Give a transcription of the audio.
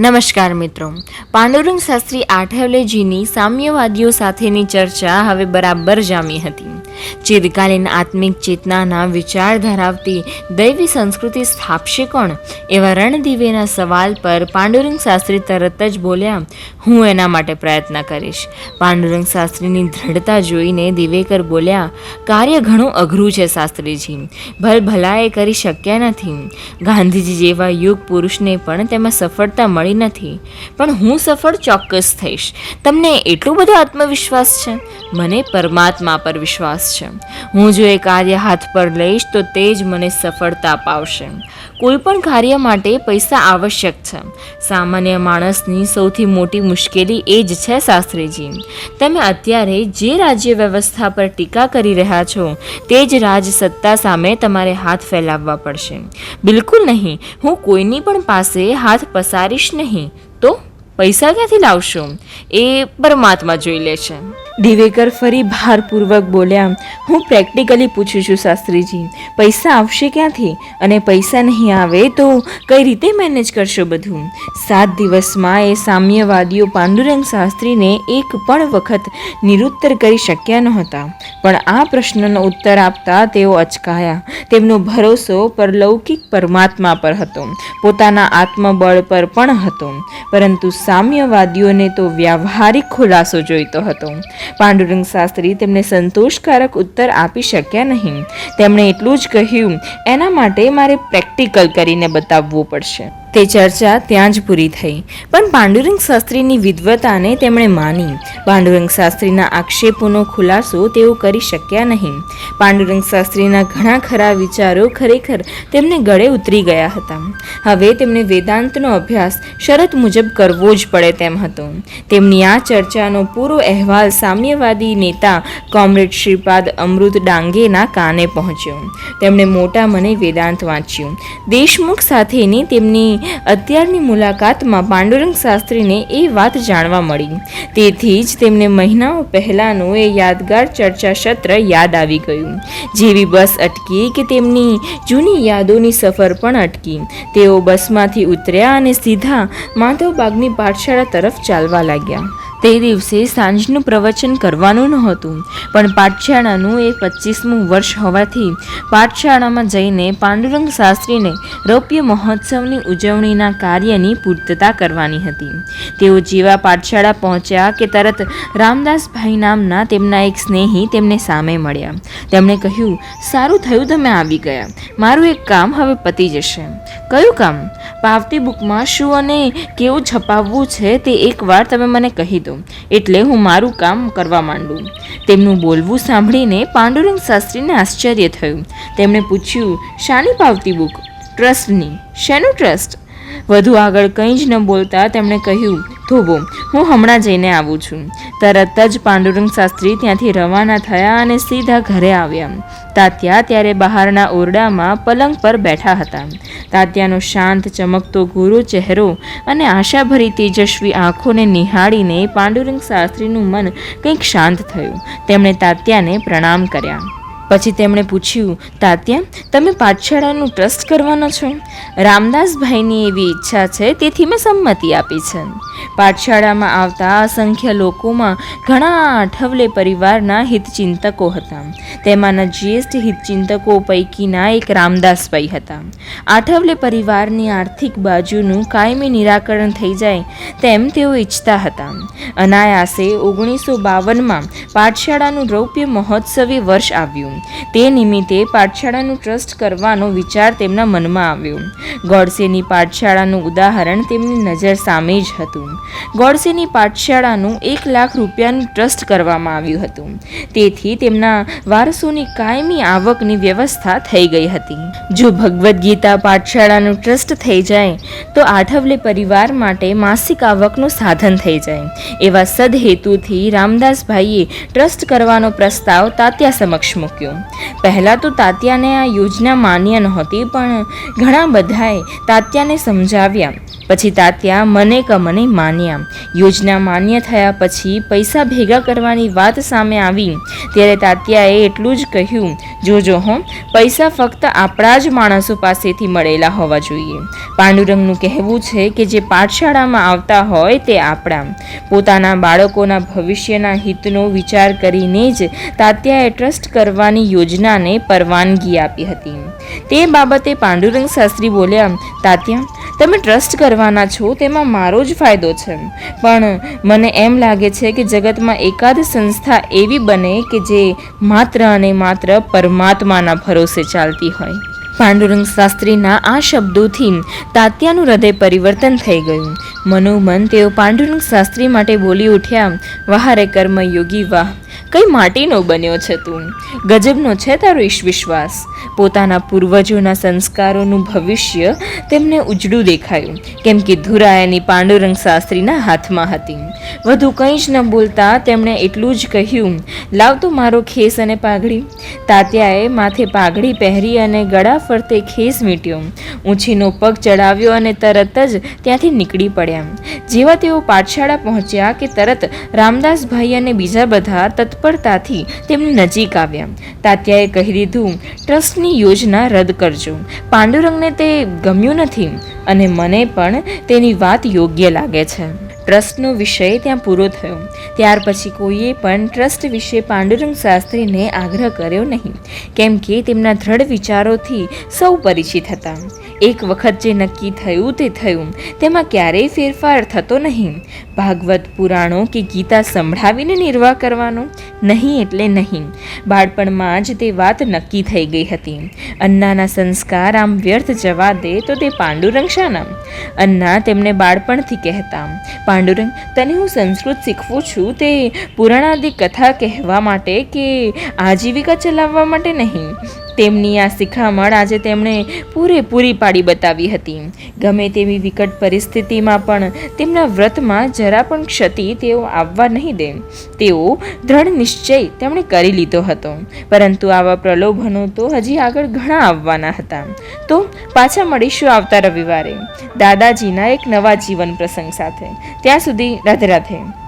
નમસ્કાર મિત્રો. પાંડુરંગ શાસ્ત્રી આઠવલેજીની સામ્યવાદીઓ સાથેની ચર્ચા હવે બરાબર જામી હતી. ચિરકાલીન આત્મિક ચેતનાના વિચાર ધરાવતી દૈવી સંસ્કૃતિ સ્થાપશે કોણ? એવા રણદીવેના સવાલ પર પાંડુરંગ શાસ્ત્રી તરત જ બોલ્યા, હું એના માટે પ્રયત્ન કરીશ. પાંડુરંગ શાસ્ત્રીની દ્રઢતા જોઈને દિવેકર બોલ્યા, કાર્ય ઘણું અઘરું છે શાસ્ત્રીજી. ભલ ભલાએ કરી શક્યા નથી. ગાંધીજી જેવા યુગ પુરુષને પણ તેમાં સફળતા મળી નથી. પણ હું સફળ ચોક્કસ થઈશ. તમને એટલો બધો આત્મવિશ્વાસ છે? મને પરમાત્મા પર વિશ્વાસ છે. હું જો એ કાર્ય હાથ પર લઈશ, તો તે જ મને સફળતા અપાવશે કોઈ પણ કાર્ય માટે પૈસા આવશ્યક છે. સામાન્ય માણસની સૌથી મોટી મુશ્કેલી એ જ છે, શાસ્ત્રીજી. તમે અત્યારે જે રાજ્ય વ્યવસ્થા પર ટીકા કરી રહ્યા છો, તે જ રાજ સત્તા સામે તમારે હાથ ફેલાવવા પડશે. બિલકુલ નહીં. હું કોઈની પણ પાસે હાથ પસારીશ નહીં. તો? પૈસા ક્યાંથી લાવશો? એ પરમાત્મા જોઈ લે છે. દિવેકર ફરી ભારપૂર્વક બોલ્યા, હું પ્રેક્ટિકલી પૂછું છું શાસ્ત્રીજી, પૈસા આવશે ક્યાંથી? અને પૈસા નહીં આવે તો કઈ રીતે મેનેજ કરશો બધું? સાત દિવસમાં એ સામ્યવાદીઓ પાંડુરંગ શાસ્ત્રીને એક પણ વખત નિરુત્તર કરી શક્યા નહોતા. પણ આ પ્રશ્નનો ઉત્તર આપતા તેઓ અચકાયા. તેમનો ભરોસો પરલૌકિક પરમાત્મા પર હતો. પોતાના આત્મબળ પર પણ હતો. પરંતુ સામ્યવાદીઓને તો વ્યવહારિક ખુલાસો જોઈતો હતો. પાંડુરંગ શાસ્ત્રી તેમને સંતોષકારક ઉત્તર આપી શક્યા નહીં. તેમણે એટલું જ કહ્યું, એના માટે મારે પ્રેક્ટિકલ કરીને બતાવવું પડશે. તે ચર્ચા ત્યાં જ પૂરી થઈ. પણ પાંડુરંગ શાસ્ત્રીની વિદ્વતાને તેમણે માની. પાંડુરંગ શાસ્ત્રીના આક્ષેપોનો ખુલાસો તેઓ કરી શક્યા નહીં. પાંડુરંગ શાસ્ત્રીના ઘણા ખરા વિચારો ખરેખર તેમને ગળે ઉતરી ગયા હતા. હવે તેમને વેદાંતનો અભ્યાસ શરત મુજબ કરવો જ પડે તેમ હતો. તેમની આ ચર્ચાનો પૂરો અહેવાલ સામ્યવાદી નેતા કોમરેડ શ્રીપાદ અમૃત ડાંગેના કાને પહોંચ્યો. તેમણે મોટા મને વેદાંત વાંચ્યું. દેશમુખ સાથેની તેમની અત્યારની મુલાકાતમાં પાંડુરંગ શાસ્ત્રીને એ વાત જાણવા મળી. તેથી જ તેમને મહિનાઓ પહેલાંનું એ યાદગાર ચર્ચા સત્ર યાદ આવી ગયું. જેવી બસ અટકી કે તેમની જૂની યાદોની સફર પણ અટકી. તેઓ બસમાંથી ઉતર્યા અને સીધા માધવબાગની પાઠશાળા તરફ ચાલવા લાગ્યા. તે દિવસે સાંજનું પ્રવચન કરવાનું નહોતું. પણ પાઠશાળાનું એ પચીસમું વર્ષ હોવાથી પાઠશાળામાં જઈને પાંડુરંગ શાસ્ત્રીને રૌપ્ય મહોત્સવની ઉજવણીના કાર્યની પૂર્તતા કરવાની હતી. તેઓ જેવા પાઠશાળા પહોંચ્યા કે તરત રામદાસભાઈ નામના તેમના એક સ્નેહી તેમને સામે મળ્યા. તેમણે કહ્યું, સારું થયું તમે આવી ગયા. મારું એક કામ હવે પતી જશે. કયું કામ? પાવતી બુકમાં શું અને કેવું છપાવવું છે તે એકવાર તમે મને કહી દો. એટલે હું મારું કામ કરવા માંડું. તેમનું બોલવું સાંભળીને પાંડુરંગ શાસ્ત્રીને આશ્ચર્ય થયું. તેમણે પૂછ્યું, શાની પાવતી બુક? ટ્રસ્ટની? શેનું ટ્રસ્ટ? વધુ આગળ કંઈ જ ન બોલતા તેમણે કહ્યું થોભો હું હમણાં જઈને આવું છું. તરત જ પાંડુરંગ શાસ્ત્રી ત્યાંથી રવાના થયા અને સીધા ઘરે આવ્યા. તાત્યા ત્યારે બહારના ઓરડામાં પલંગ પર બેઠા હતા. તાત્યાનો શાંત, ચમકતો ગુરુ ચહેરો અને આશાભરી, તેજસ્વી આંખોને નિહાળીને પાંડુરંગ શાસ્ત્રીનું મન કંઈક શાંત થયું. તેમણે તાત્યાને પ્રણામ કર્યા. પછી તેમણે પૂછ્યું, તાત્યા, તમે પાઠશાળાનું ટ્રસ્ટ કરવાનો છો? રામદાસભાઈની એવી ઈચ્છા છે, તેથી મેં સંમતિ આપી છે. પાઠશાળામાં આવતા અસંખ્ય લોકોમાં ઘણા આઠવલે પરિવારના હિતચિંતકો હતા. તેમાંના જ્યેષ્ઠ હિતચિંતકો પૈકીના એક રામદાસભાઈ હતા. આઠવલે પરિવારની આર્થિક બાજુનું કાયમી નિરાકરણ થઈ જાય તેમ તેઓ ઈચ્છતા હતા. અનાયાસે ઓગણીસો બાવનમાં પાઠશાળાનું રૌપ્ય મહોત્સવી વર્ષ આવ્યું. તે નિમિત્તે પાઠશાળાનું ટ્રસ્ટ કરવાનો વિચાર તેમના મનમાં આવ્યો. ગોડસેની પાઠશાળાનું ઉદાહરણ તેમની નજર સામે જ હતું. ગોડસેની પાઠશાળાનું એક લાખ રૂપિયાનું ટ્રસ્ટ કરવામાં આવ્યું હતું. તેથી તેમના વારસોની કાયમી આવકની વ્યવસ્થા થઈ ગઈ હતી. જો ભગવદ્ ગીતા પાઠશાળાનું ટ્રસ્ટ થઈ જાય, તો આઠવલે પરિવાર માટે માસિક આવકનું સાધન થઈ જાય. એવા સદહેતુથી રામદાસભાઈએ ટ્રસ્ટ કરવાનો પ્રસ્તાવ તાત્યા સમક્ષ મૂક્યો. પહેલાં તો તાત્યાને આ યોજના માન્ય નહોતી, પણ ઘણા બધાએ તાત્યાને સમજાવ્યા. પછી તાત્યા મને ક મને માન્યા. યોજના માન્ય થયા પછી પૈસા ભેગા કરવાની વાત સામે આવી. ત્યારે તાત્યાએ એટલું જ કહ્યું જોજો હો, પૈસા ફક્ત આપણા જ માણસો પાસેથી મળેલા હોવા જોઈએ. પાંડુરંગનું કહેવું છે કે જે પાઠશાળામાં આવતા હોય તે આપણા. પોતાના બાળકોના ભવિષ્યના હિતનો વિચાર કરીને જ તાત્યાએ ટ્રસ્ટ કરવાની યોજનાને પરવાનગી આપી હતી. તે બાબતે પાંડુરંગ શાસ્ત્રી બોલ્યા, તાત્યા તમે ટ્રસ્ટ કરવાના છો, તેમાં મારો જ ફાયદો છે. પણ મને એમ લાગે છે કે જગતમાં એકાદ સંસ્થા એવી બને કે જે માત્ર અને માત્ર પરમાત્માના ભરોસે ચાલતી હોય. પાંડુરંગ શાસ્ત્રીના આ શબ્દોથી તાત્યાનું હૃદય પરિવર્તન થઈ ગયું. મનોમન તેઓ પાંડુરંગ શાસ્ત્રી માટે બોલી ઉઠ્યા, વાહારે કર્મ યોગી વાહ, કઈ માટીનો બન્યો છે તું? ગજબનો છે તારો ઈશ વિશ્વાસ? પોતાના પૂર્વજોના સંસ્કારોનું ભવિષ્ય તેમને ઉજળું દેખાયું, કેમ કે ધુરાયાની પાંડુરંગ શાસ્ત્રીના હાથમાં હતી. વધુ કંઈ જ ન બોલતા તેમણે એટલું જ કહ્યું, લાવ તો મારો ખેસ અને પાઘડી. તાત્યાએ માથે પાઘડી પહેરી અને ગળા ફરતે ખેસ મીટ્યો ઊંચીનો પગ ચડાવ્યો અને તરત જ ત્યાંથી નીકળી પડ્યા. જેવા તેઓ પાઠશાળા પહોંચ્યા કે તરત રામદાસભાઈ અને બીજા બધા તત્પરતાથી તેમની નજીક આવ્યા. તાત્યાએ કહી દીધું, ટ્રસ્ટની યોજના રદ કરજો. પાંડુરંગને તે ગમ્યું નથી અને મને પણ તેની વાત યોગ્ય લાગે છે. ટ્રસ્ટનો વિષય ત્યાં પૂરો થયો. ત્યાર પછી કોઈએ પણ ટ્રસ્ટ વિશે પાંડુરંગ શાસ્ત્રીને આગ્રહ કર્યો નહીં, કેમ કે તેમના દ્રઢ વિચારોથી સૌ પરિચિત હતા. એક વખત જે નક્કી થયું તે થયું. તેમાં ક્યારેય ફેરફાર થતો નહીં. ભાગવત પુરાણો કે ગીતા સંભળાવીને નિર્વાહ કરવાનો? નહીં એટલે નહીં. બાળપણમાં જ તે વાત નક્કી થઈ ગઈ હતી. અન્નાના સંસ્કાર આમ વ્યર્થ જવા દે તો તે પાંડુરંગ શાના અન્ના તેમને બાળપણથી કહેતા. પાંડુરંગ, તને હું સંસ્કૃત શીખવું છું તે પુરાણાદિક કથા કહેવા માટે કે આજીવિકા ચલાવવા માટે નહીં? તેમની આ શિખામણ આજે તેમણે પૂરેપૂરી પાડી બતાવી હતી. ગમે તેવી વિકટ પરિસ્થિતિમાં પણ તેમના વ્રતમાં જરા પણ ક્ષતિ તેઓ આવવા નહીં દે. તેઓ દ્રઢ નિશ્ચય તેમણે કરી લીધો હતો. પરંતુ આવા પ્રલોભનો તો હજી આગળ ઘણા આવવાના હતા. તો પાછા મળીશું આવતા રવિવારે. દાદાજીના એક નવા જીવન પ્રસંગ સાથે. ત્યાં સુધી રાધે રાધે.